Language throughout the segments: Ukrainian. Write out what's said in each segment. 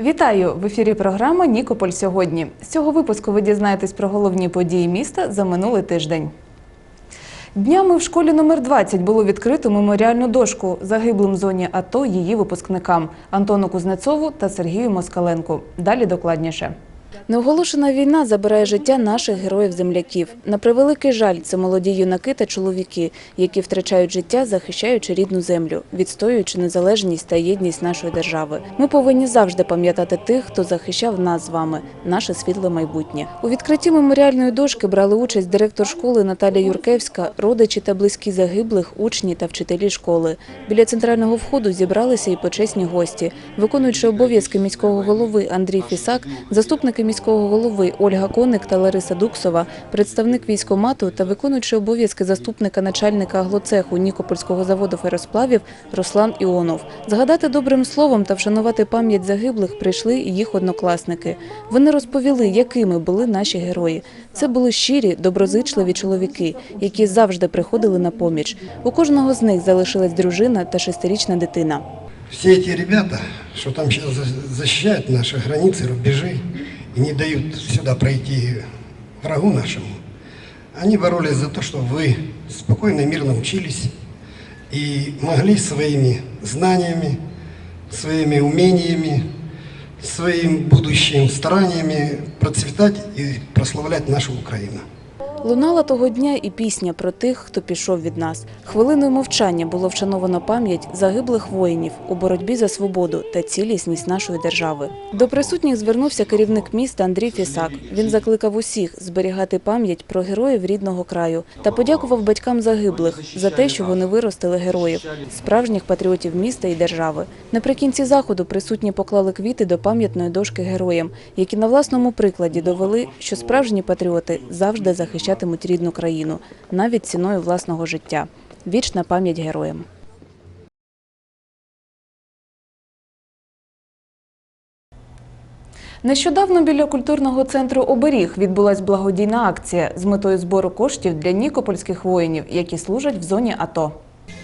Вітаю в ефірі. Програма Нікополь сьогодні. З цього випуску ви дізнаєтесь про головні події міста за минулий тиждень. Днями в школі номер 20 було відкрито меморіальну дошку загиблим в зоні АТО її випускникам Антону Кузнецову та Сергію Москаленку. Далі докладніше. Неоголошена війна забирає життя наших героїв-земляків. На превеликий жаль, це молоді юнаки та чоловіки, які втрачають життя, захищаючи рідну землю, відстоюючи незалежність та єдність нашої держави. Ми повинні завжди пам'ятати тих, хто захищав нас з вами, наше світле майбутнє. У відкритті меморіальної дошки брали участь директор школи Наталія Юркевська, родичі та близькі загиблих, учні та вчителі школи. Біля центрального входу зібралися і почесні гості, виконуючи обов'язки міського голови Андрій Фісак, заступники міського голови Ольга Коник та Лариса Дуксова, представник військомату та виконуючи обов'язки заступника начальника аглоцеху Нікопольського заводу феросплавів Руслан Іонов. Згадати добрим словом та вшанувати пам'ять загиблих прийшли їх однокласники. Вони розповіли, якими були наші герої. Це були щирі, доброзичливі чоловіки, які завжди приходили на поміч. У кожного з них залишилась дружина та шестирічна дитина. Все эти ребята, что там сейчас защищают наши границы, рубежи и не дают сюда пройти врагу нашему, они боролись за то, чтобы вы спокойно и мирно учились и могли своими знаниями, своими умениями, своим будущим стараниями процветать и прославлять нашу Украину. Лунала того дня і пісня про тих, хто пішов від нас. Хвилиною мовчання було вшановано пам'ять загиблих воїнів у боротьбі за свободу та цілісність нашої держави. До присутніх звернувся керівник міста Андрій Фісак. Він закликав усіх зберігати пам'ять про героїв рідного краю та подякував батькам загиблих за те, що вони виростили героїв, справжніх патріотів міста і держави. Наприкінці заходу присутні поклали квіти до пам'ятної дошки героям, які на власному прикладі довели, що справжні патріоти завжди захищатимуть рідну країну, навіть ціною власного життя. Вічна пам'ять героям. Нещодавно біля культурного центру Оберіг відбулась благодійна акція з метою збору коштів для нікопольських воїнів, які служать в зоні АТО.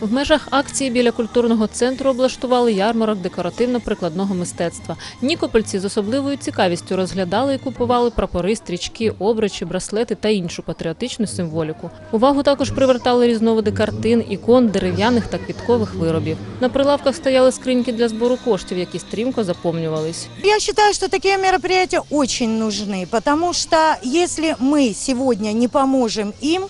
В межах акції біля культурного центру облаштували ярмарок декоративно-прикладного мистецтва. Нікопольці з особливою цікавістю розглядали і купували прапори, стрічки, обручі, браслети та іншу патріотичну символіку. Увагу також привертали різновиди картин, ікон, дерев'яних та квіткових виробів. На прилавках стояли скриньки для збору коштів, які стрімко заповнювались. Я считаю, что такие мероприятия очень нужны, потому что если мы сегодня не поможем им,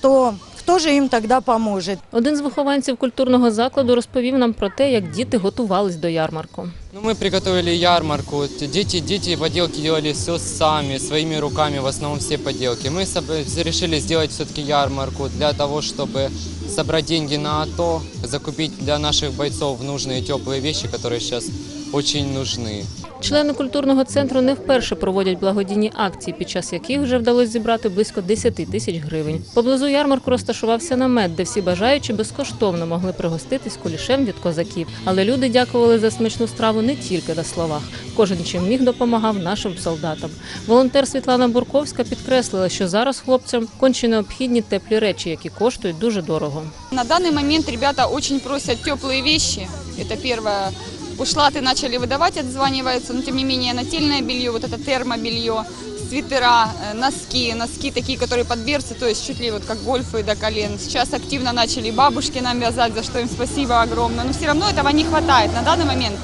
то кто же им тогда поможет? Один з вихованців культурного закладу розповів нам про те, як діти готувались до ярмарку. Ну, мы приготовили ярмарку. Вот Дети, дети поделки делали все сами, своими руками, в основном все поделки. Мы соб- решили сделать все-таки ярмарку для того, чтобы собрать деньги на АТО, закупить для наших бойцов нужные теплые вещи, которые сейчас очень нужны. Члени культурного центру не вперше проводять благодійні акції, під час яких вже вдалося зібрати близько 10 тисяч гривень. Поблизу ярмарку розташувався намет, де всі бажаючі безкоштовно могли пригоститись кулішем від козаків. Але люди дякували за смачну страву не тільки на словах. Кожен чим міг допомагав нашим солдатам. Волонтер Світлана Бурковська підкреслила, що зараз хлопцям конче необхідні теплі речі, які коштують дуже дорого. На данный момент ребята очень просят теплые вещи. Это первое. Ушлаты начали выдавать, отзваниваются, но тем не менее нательное белье, вот это термобелье, свитера, э, носки, носки такие, которые под берцы, то есть чуть ли вот как гольфы до колен. Сейчас активно начали бабушки нам вязать, за что им спасибо огромное. Но все равно этого не хватает. На данный момент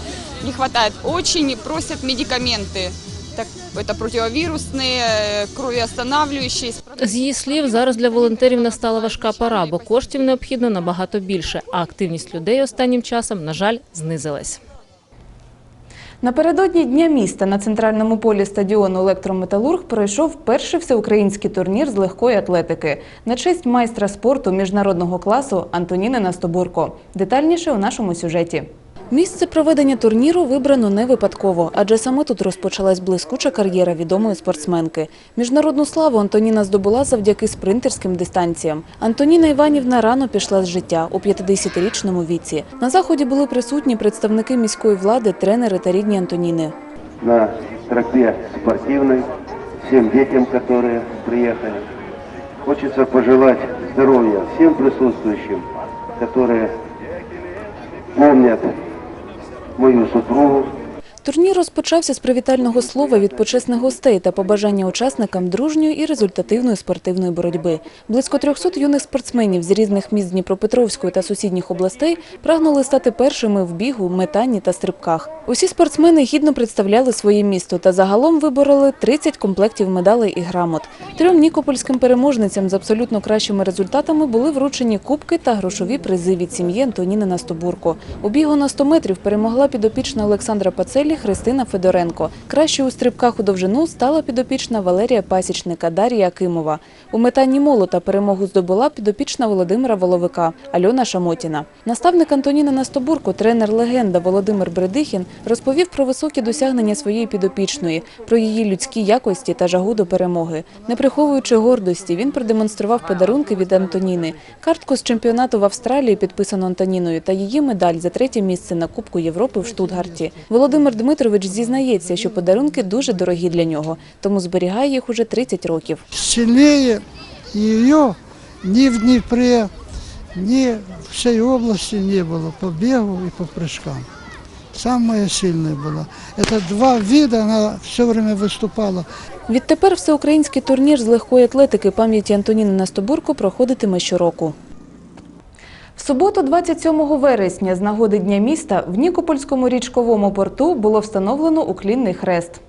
не хватает. Очень просят медикаменты. Так, это противовирусные, э, кровоостанавливающие. З її слів, зараз для волонтерів настала важка пора, бо коштів необхідно набагато більше, а активність людей останнім часом, на жаль, знизилась. Напередодні Дня міста на центральному полі стадіону Електрометалург пройшов перший всеукраїнський турнір з легкої атлетики на честь майстра спорту міжнародного класу Антоніни Настобурко. Детальніше у нашому сюжеті. Місце проведення турніру вибрано не випадково, адже саме тут розпочалась блискуча кар'єра відомої спортсменки. Міжнародну славу Антоніна здобула завдяки спринтерським дистанціям. Антоніна Іванівна рано пішла з життя у 50-річному віці. На заході були присутні представники міської влади, тренери та рідні Антоніни. на тропе спортивной всем детям, которые приехали. Хочется пожелать здоровья всем присутствующим, которые помнят мою супругу, Турнір розпочався з привітального слова від почесних гостей та побажання учасникам дружньої і результативної спортивної боротьби. Близько 300 юних спортсменів з різних міст Дніпропетровської та сусідніх областей прагнули стати першими в бігу, метанні та стрибках. Усі спортсмени гідно представляли своє місто та загалом вибороли 30 комплектів медалей і грамот. Трьом нікопольським переможницям з абсолютно кращими результатами були вручені кубки та грошові призи від сім'ї Антоніни Настобурко. У бігу на 100 метрів перемогла підопічна Олександра Пацелі Христина Федоренко. Кращою у стрибках у довжину стала підопічна Валерія Пасічника Дар'я Акимова. У метанні молота перемогу здобула підопічна Володимира Воловика Альона Шамотіна. Наставник Антоніни Настобурко, тренер-легенда Володимир Бредихін розповів про високі досягнення своєї підопічної, про її людські якості та жагу до перемоги. Не приховуючи гордості, він продемонстрував подарунки від Антоніни, картку з чемпіонату в Австралії, підписану Антоніною, та її медаль за третє місце на Кубку Європи в Штутгарті. Володимир Дмитрович зізнається, що подарунки дуже дорогі для нього, тому зберігає їх уже 30 років. сильнее ее ни в Днепре, ни в всей области не было по бегу и по прыжкам. Самая сильная была. Это два вида, она все время выступала. Відтепер всеукраїнський турнір з легкої атлетики пам'яті Антоніни Настобурко проходитиме щороку. В суботу, 27 вересня, з нагоди Дня міста, в Нікопольському річковому порту було встановлено уклінний хрест.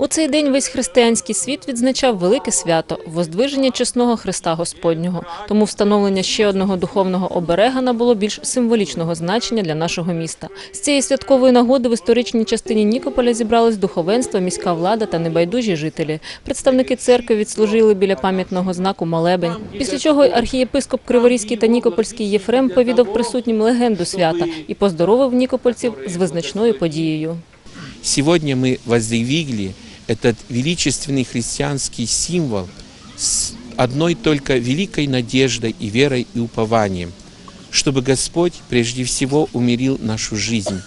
У цей день весь християнський світ відзначав велике свято воздвиження чесного Христа Господнього. Тому встановлення ще одного духовного оберега набуло більш символічного значення для нашого міста. З цієї святкової нагоди в історичній частині Нікополя зібрались духовенство, міська влада та небайдужі жителі. Представники церкви відслужили біля пам'ятного знаку молебень. Після чого архієпископ Криворізький та Нікопольський Єфрем повідав присутнім легенду свята і поздоровив нікопольців з визначною подією. Сегодня мы воздвигли этот величественный христианский символ с одной только великой надеждой и верой и упованием, чтобы Господь прежде всего умирил нашу жизнь,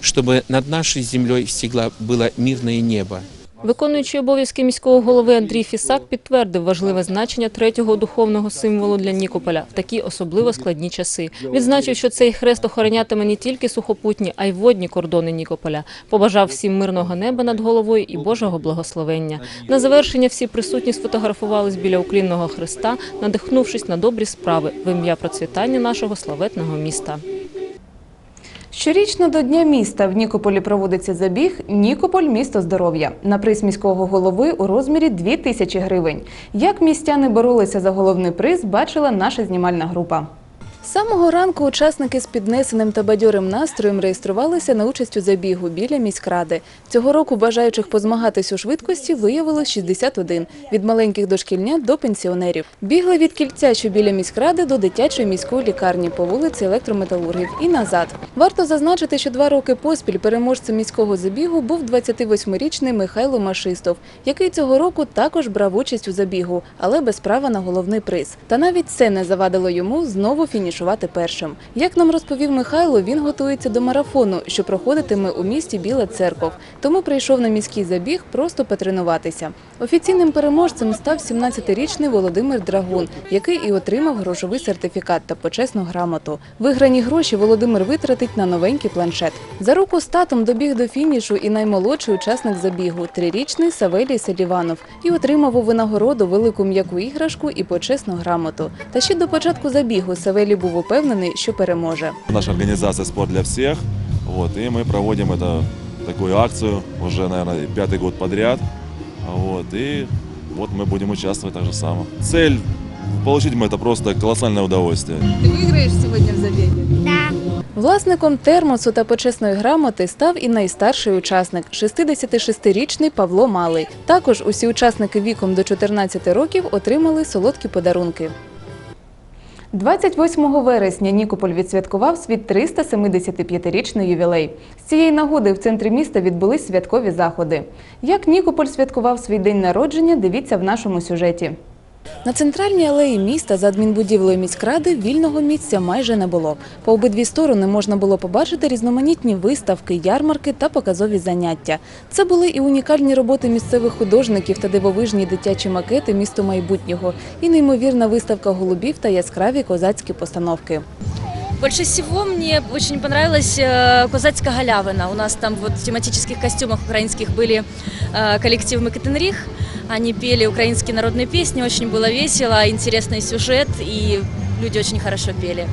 чтобы над нашей землей всегда было мирное небо, Виконуючий обов'язки міського голови Андрій Фісак підтвердив важливе значення третього духовного символу для Нікополя в такі особливо складні часи. Відзначив, що цей хрест охоронятиме не тільки сухопутні, а й водні кордони Нікополя. Побажав всім мирного неба над головою і Божого благословення. На завершення всі присутні сфотографувались біля уклінного хреста, надихнувшись на добрі справи в ім'я процвітання нашого славетного міста. Щорічно до Дня міста в Нікополі проводиться забіг Нікополь місто здоров'я на приз міського голови у розмірі 2 тисячі гривень. Як містяни боролися за головний приз, бачила наша знімальна група. Самого ранку учасники з піднесеним та бадьорим настроєм реєструвалися на участь у забігу біля міськради. Цього року бажаючих позмагатись у швидкості виявилось 61 – від маленьких дошкільнят до пенсіонерів. Бігли від кільця, що біля міськради, до дитячої міської лікарні по вулиці електрометалургів і назад. Варто зазначити, що два роки поспіль переможцем міського забігу був 28-річний Михайло Машистов, який цього року також брав участь у забігу, але без права на головний приз. Та навіть це не завадило йому знову фінішувати першим. Як нам розповів Михайло, він готується до марафону, що проходитиме у місті Біла Церков. Тому прийшов на міський забіг просто потренуватися. Офіційним переможцем став 17-річний Володимир Драгун, який і отримав грошовий сертифікат та почесну грамоту. Виграні гроші Володимир витратить на новенький планшет. За руку з татом добіг до фінішу і наймолодший учасник забігу трирічний Савелій Селіванов і отримав у винагороду велику м'яку іграшку і почесну грамоту. Та ще до початку забігу Савелій був упевнений, що переможе. Наша организация «Спорт для всех». Вот, и мы проводим это, такую акцию уже, наверное, пятый год подряд. Вот, и вот мы будем участвовать так же само. Цель получить мы это просто колоссальное удовольствие. Власником термосу та почесної грамоти став і найстарший учасник – 66-річний Павло Малий. Також усі учасники віком до 14 років отримали солодкі подарунки. 28 вересня Нікополь відсвяткував свій 375-річний ювілей. З цієї нагоди в центрі міста відбулись святкові заходи. Як Нікополь святкував свій день народження, дивіться в нашому сюжеті. На центральній алеї міста за адмінбудівлею міськради вільного місця майже не було. По обидві сторони можна було побачити різноманітні виставки, ярмарки та показові заняття. Це були і унікальні роботи місцевих художників та дивовижні дитячі макети місто майбутнього, і неймовірна виставка голубів та яскраві козацькі постановки. Больше всего мне очень понравилась э, Козацкая галявина. У нас там вот в тематических костюмах украинских были э, коллектив Мекатенрих. Они пели украинские народные песни, очень было весело, интересный сюжет, и люди очень хорошо пели.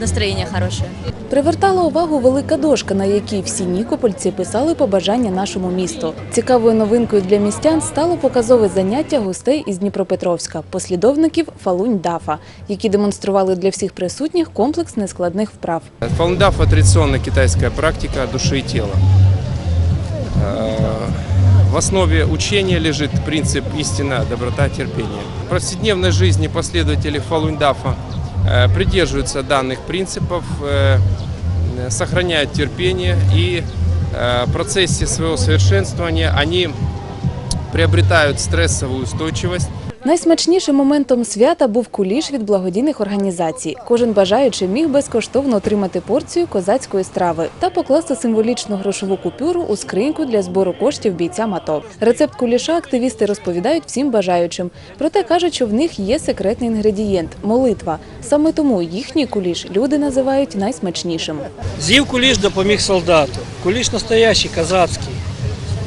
Настроение хорошее. Привертала увагу велика дошка, на якій всі нікопольці писали побажання нашому місту. Цікавою новинкою для містян стало показове заняття гостей із Дніпропетровська, послідовників Фалунь Дафа, які демонстрували для всіх присутніх комплекс нескладних вправ. Фалундаф – традиционная китайская практика души и тела. Э, В основе учения лежит принцип истина, доброта, терпение. В повседневной жизни последователи Фалундафа придерживаются данных принципов, э, э, сохраняют терпение и э, в процессе своего совершенствования они приобретают стрессовую устойчивость, Найсмачнішим моментом свята був куліш від благодійних організацій. Кожен бажаючий міг безкоштовно отримати порцію козацької страви та покласти символічну грошову купюру у скриньку для збору коштів бійцям АТО. Рецепт куліша активісти розповідають всім бажаючим. Проте кажуть, що в них є секретний інгредієнт молитва. Саме тому їхній куліш люди називають найсмачнішим. З'їв куліш допоміг солдату. Куліш настоящий, козацький,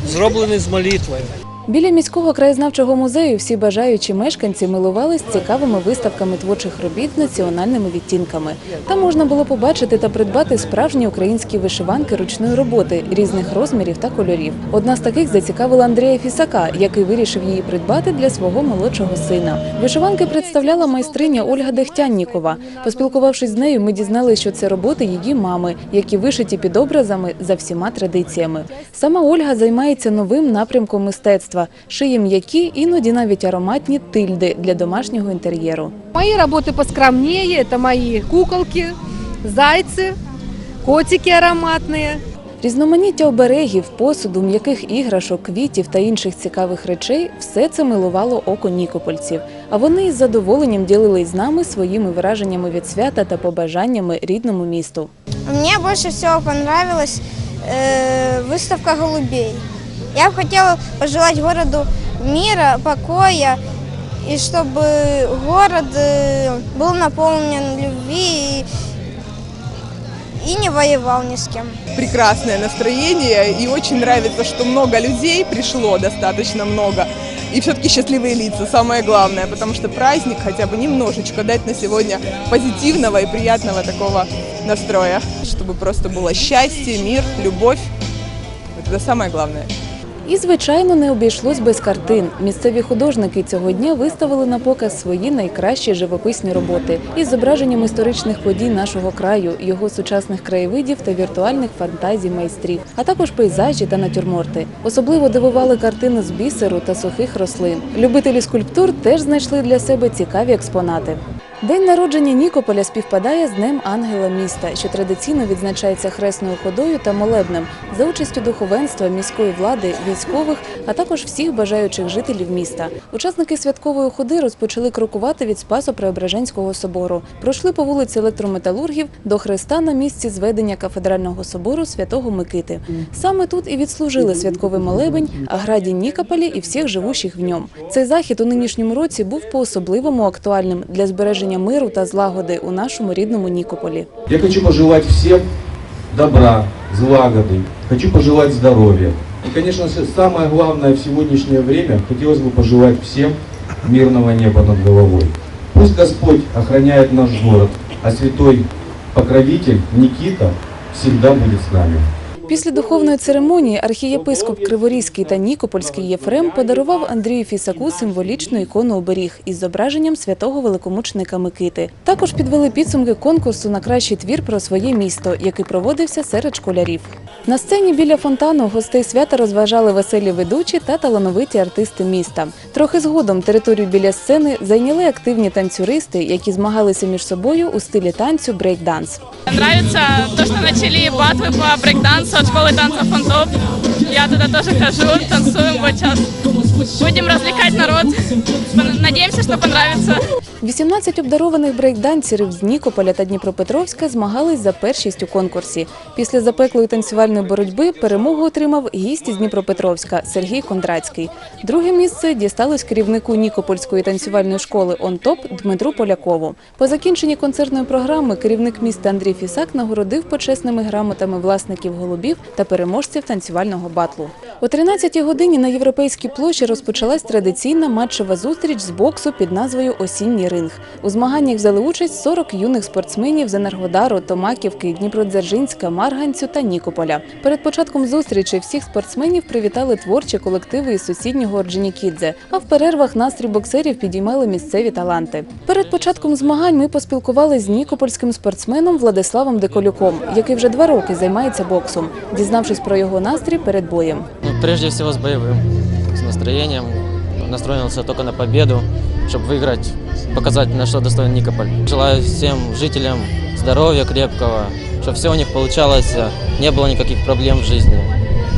зроблений з молитвою. Біля міського краєзнавчого музею всі бажаючі мешканці милувались цікавими виставками творчих робіт з національними відтінками. Там можна було побачити та придбати справжні українські вишиванки ручної роботи різних розмірів та кольорів. Одна з таких зацікавила Андрія Фісака, який вирішив її придбати для свого молодшого сина. Вишиванки представляла майстриня Ольга Дехтяннікова. Поспілкувавшись з нею, ми дізналися, що це роботи її мами, які вишиті під образами за всіма традиціями. Сама Ольга займається новим напрямком мистецтва, шиє м'які, іноді навіть ароматні тильди для домашнього інтер'єру. Мои работы поскромнее, это мои куколки, зайцы, котики ароматные. Різноманіття оберегів, посуду, м'яких іграшок, квітів та інших цікавих речей все це милувало око нікопольців. А вони із задоволенням ділились з нами своїми враженнями від свята та побажаннями рідному місту. Мне больше всего понравилась э, выставка голубей. Я бы хотела пожелать городу мира, покоя, и чтобы город э, был наполнен любви и, и не воевал ни с кем. прекрасное настроение и очень нравится, что много людей пришло, достаточно много. И все-таки счастливые лица, самое главное, потому что праздник хотя бы немножечко дать на сегодня позитивного и приятного такого настроя, чтобы просто было счастье, мир, любовь. Это самое главное. І, звичайно, не обійшлось без картин. Місцеві художники цього дня виставили на показ свої найкращі живописні роботи із зображенням історичних подій нашого краю, його сучасних краєвидів та віртуальних фантазій майстрів, а також пейзажі та натюрморти. Особливо дивували картини з бісеру та сухих рослин. Любителі скульптур теж знайшли для себе цікаві експонати. День народження Нікополя співпадає з Днем Ангела міста, що традиційно відзначається хресною ходою та молебнем за участю духовенства, міської влади, військових, а також всіх бажаючих жителів міста. Учасники святкової ходи розпочали крокувати від Спасо-Преображенського собору, пройшли по вулиці електрометалургів до хреста на місці зведення кафедрального собору святого Микити. Саме тут і відслужили святковий молебень Аграді Нікополі і всіх живущих в ньому. Цей захід у нинішньому році був по-особливому актуальним для збереження миру та злагоди у нашому рідному Нікополі. Я хочу пожелать всем добра, злагоды, хочу пожелать здоровья. И, конечно, с- самое главное в сегодняшнее время, хотелось бы пожелать всем мирного неба над головой. Пусть Господь охраняет наш город, а святой покровитель Никита всегда будет с нами. Після духовної церемонії архієпископ Криворізький та Нікопольський Єфрем подарував Андрію Фісаку символічну ікону оберіг із зображенням святого великомученика Микити. Також підвели підсумки конкурсу на кращий твір про своє місто, який проводився серед школярів. На сцені біля фонтану гостей свята розважали веселі ведучі та талановиті артисти міста. Трохи згодом територію біля сцени зайняли активні танцюристи, які змагалися між собою у стилі танцю брейк-данс. Нравится то, что начали батвы по брейкдансу от школы танцев фантоп. Я туда тоже хожу, танцуем вот сейчас. Будем развлекать народ. Надеемся, что понравится. 18 обдарованих брейкдансерів з Нікополя та Дніпропетровська змагались за першість у конкурсі. Після запеклої танцювальної боротьби перемогу отримав гість із Дніпропетровська Сергій Кондрацький. Друге місце дісталось керівнику Нікопольської танцювальної школи «Онтоп» Дмитру Полякову. По закінченні концертної програми керівник міста Андрій Фісак нагородив почесними грамотами власників голубів та переможців танцювального батлу. О 13-й годині на європейській площі розпочалась традиційна матчева зустріч з боксу під назвою Осінній ринг. У змаганнях взяли участь 40 юних спортсменів з Енергодару, Томаківки, Дніпродзержинська, Марганцю та Нікополя. Перед початком зустрічі всіх спортсменів привітали творчі колективи із сусіднього Орджонікідзе, а в перервах настрій боксерів підіймали місцеві таланти. Перед початком змагань ми поспілкувалися з нікопольським спортсменом Владиславом Деколюком, який вже два роки займається боксом, дізнавшись про його настрій перед боєм. Ну, прежде всего с боевым, с настроением. Настроился только на победу, чтобы выиграть, показать, на что достоин Никополь. Желаю всем жителям здоровья крепкого, чтобы все у них получалось, не было никаких проблем в жизни.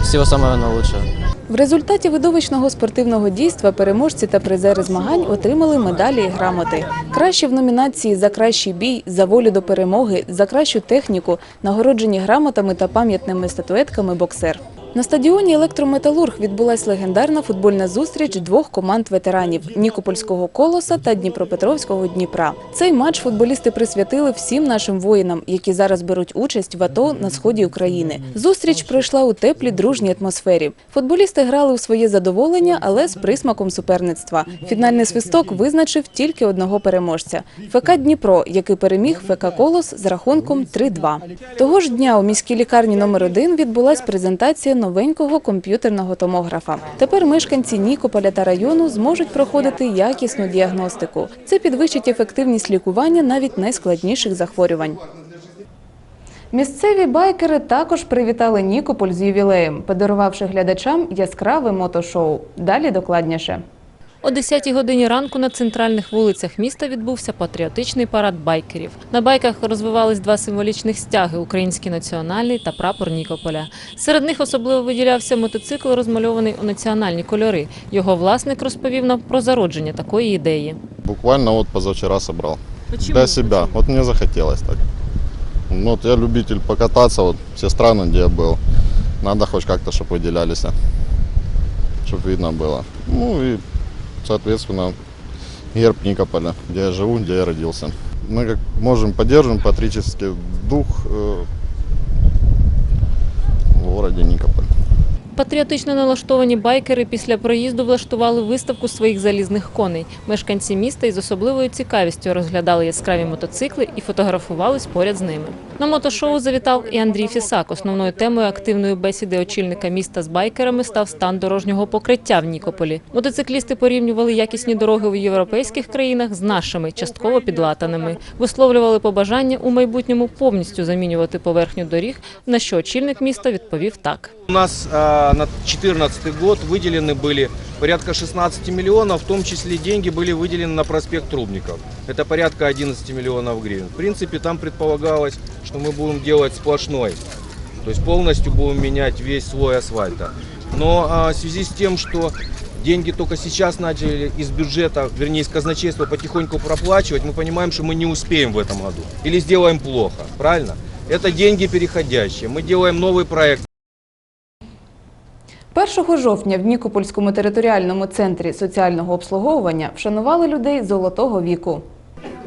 Всего самого наилучшего. В результаті видовищного спортивного дійства переможці та призери змагань отримали медалі і грамоти. Кращі в номінації за кращий бій, за волю до перемоги, за кращу техніку, нагороджені грамотами та пам'ятними статуетками боксер. На стадіоні Електрометалург відбулась легендарна футбольна зустріч двох команд ветеранів Нікопольського колоса та Дніпропетровського Дніпра. Цей матч футболісти присвятили всім нашим воїнам, які зараз беруть участь в АТО на сході України. Зустріч пройшла у теплій дружній атмосфері. Футболісти грали у своє задоволення, але з присмаком суперництва. Фінальний свисток визначив тільки одного переможця ФК Дніпро, який переміг ФК Колос з рахунком 3-2. Того ж дня у міській лікарні номер 1 відбулась презентація новенького комп'ютерного томографа. Тепер мешканці Нікополя та району зможуть проходити якісну діагностику. Це підвищить ефективність лікування навіть найскладніших захворювань. Місцеві байкери також привітали Нікополь з ювілеєм, подарувавши глядачам яскраве мотошоу. Далі докладніше. О 10-й годині ранку на центральних вулицях міста відбувся патріотичний парад байкерів. На байках розвивались два символічних стяги український національний та прапор Нікополя. Серед них особливо виділявся мотоцикл, розмальований у національні кольори. Його власник розповів нам про зародження такої ідеї. Буквально вот позавчера собрал. Почему? Для себя. Вот мне захотелось так. Ну, вот я любитель покататься, вот все страны, где я был. Надо хоть как-то, чтобы выделялись, чтобы видно было. Ну и, соответственно, герб Никополя, где я живу, где я родился. Мы как можем поддерживаем патриотический дух э, в городе Никополь. Патріотично налаштовані байкери після проїзду влаштували виставку своїх залізних коней. Мешканці міста із особливою цікавістю розглядали яскраві мотоцикли і фотографувались поряд з ними. На мотошоу завітав і Андрій Фісак. Основною темою активної бесіди очільника міста з байкерами став стан дорожнього покриття в Нікополі. Мотоциклісти порівнювали якісні дороги в європейських країнах з нашими, частково підлатаними. Висловлювали побажання у майбутньому повністю замінювати поверхню доріг, на що очільник міста відповів так. У нас а, на 2014 год выделены были порядка 16 миллионов, в том числе деньги были выделены на проспект Трубников. Это порядка 11 миллионов гривен. В принципе, там предполагалось, что мы будем делать сплошной. То есть полностью будем менять весь слой асфальта. Но а, в связи с тем, что деньги только сейчас начали из бюджета, вернее из казначейства потихоньку проплачивать, мы понимаем, что мы не успеем в этом году. Или сделаем плохо, правильно? Это деньги переходящие. Мы делаем новый проект. 1 жовтня в Нікопольському територіальному центрі соціального обслуговування вшанували людей золотого віку.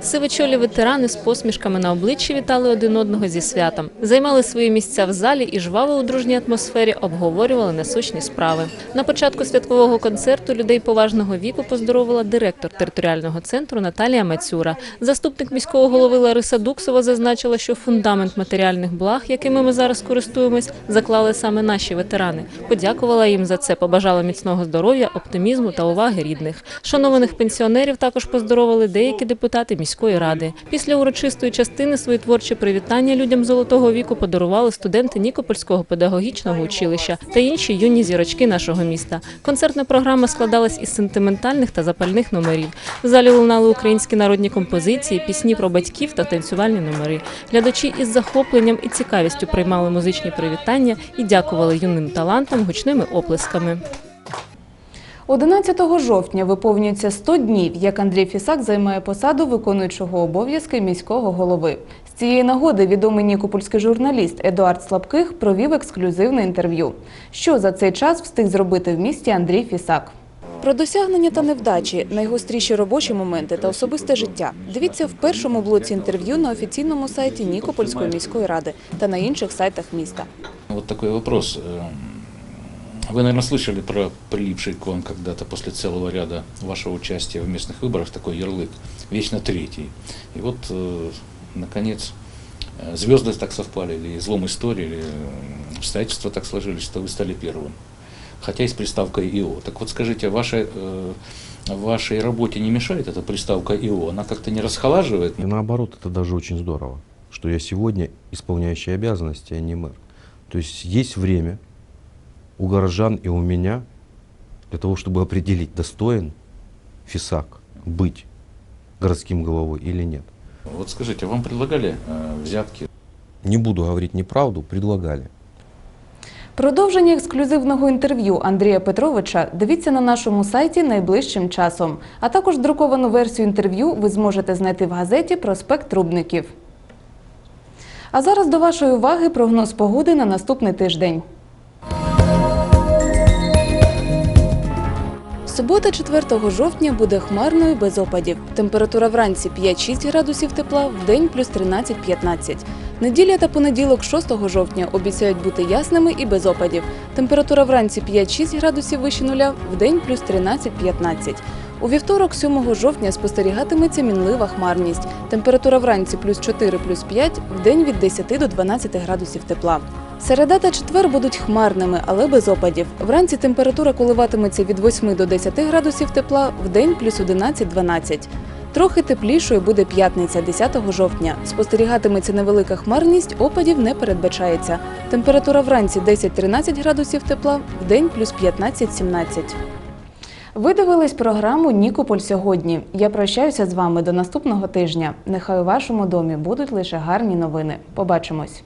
Сивочолі ветерани з посмішками на обличчі вітали один одного зі святом, займали свої місця в залі і жваво у дружній атмосфері обговорювали насущні справи. На початку святкового концерту людей поважного віку поздоровила директор територіального центру Наталія Мацюра. Заступник міського голови Лариса Дуксова зазначила, що фундамент матеріальних благ, якими ми зараз користуємось, заклали саме наші ветерани. Подякувала їм за це, побажала міцного здоров'я, оптимізму та уваги рідних. Шанованих пенсіонерів також поздоровили деякі депутати міської ради. Після урочистої частини свої творчі привітання людям золотого віку подарували студенти Нікопольського педагогічного училища та інші юні зірочки нашого міста. Концертна програма складалась із сентиментальних та запальних номерів. В залі лунали українські народні композиції, пісні про батьків та танцювальні номери. Глядачі із захопленням і цікавістю приймали музичні привітання і дякували юним талантам гучними оплесками. 11 жовтня виповнюється 100 днів, як Андрій Фісак займає посаду виконуючого обов'язки міського голови. З цієї нагоди відомий нікопольський журналіст Едуард Слабких провів ексклюзивне інтерв'ю. Що за цей час встиг зробити в місті Андрій Фісак? Про досягнення та невдачі, найгостріші робочі моменти та особисте життя. Дивіться в першому блоці інтерв'ю на офіційному сайті Нікопольської міської ради та на інших сайтах міста. Вот такой вопрос. Вы, наверное, слышали про прилипший к вам когда-то после целого ряда вашего участия в местных выборах такой ярлык «Вечно третий». И вот, э, наконец, э, звезды так совпали, или злом истории, или э, обстоятельства так сложились, что вы стали первым. Хотя и с приставкой «ИО». Так вот скажите, вашей, э, вашей работе не мешает эта приставка «ИО»? Она как-то не расхолаживает? И наоборот, это даже очень здорово, что я сегодня исполняющий обязанности, а не мэр. То есть есть время у горожан и у меня для того, чтобы определить, достоин ФИСАК быть городским головой или нет. Вот скажите, вам предлагали э, взятки? Не буду говорить неправду, предлагали. Продовження ексклюзивного інтерв'ю Андрія Петровича дивіться на нашому сайті найближчим часом. А також друковану версію інтерв'ю ви зможете знайти в газеті Проспект Трубників. А зараз до вашої уваги прогноз погоди на наступний тиждень. Субота 4 жовтня буде хмарною без опадів. Температура вранці 5-6 градусів тепла, в день плюс 13-15. Неділя та понеділок 6 жовтня обіцяють бути ясними і без опадів. Температура вранці 5-6 градусів вище нуля, в день плюс 13-15. У вівторок 7 жовтня спостерігатиметься мінлива хмарність. Температура вранці плюс 4 плюс 5, в день від 10 до 12 градусів тепла. Середа та четвер будуть хмарними, але без опадів. Вранці температура коливатиметься від 8 до 10 градусів тепла, в день плюс 11-12. Трохи теплішою буде п'ятниця 10 жовтня. Спостерігатиметься невелика хмарність, опадів не передбачається. Температура вранці 10-13 градусів тепла, в день плюс 15-17. Ви дивились програму Нікополь сьогодні. Я прощаюся з вами до наступного тижня. Нехай у вашому домі будуть лише гарні новини. Побачимось.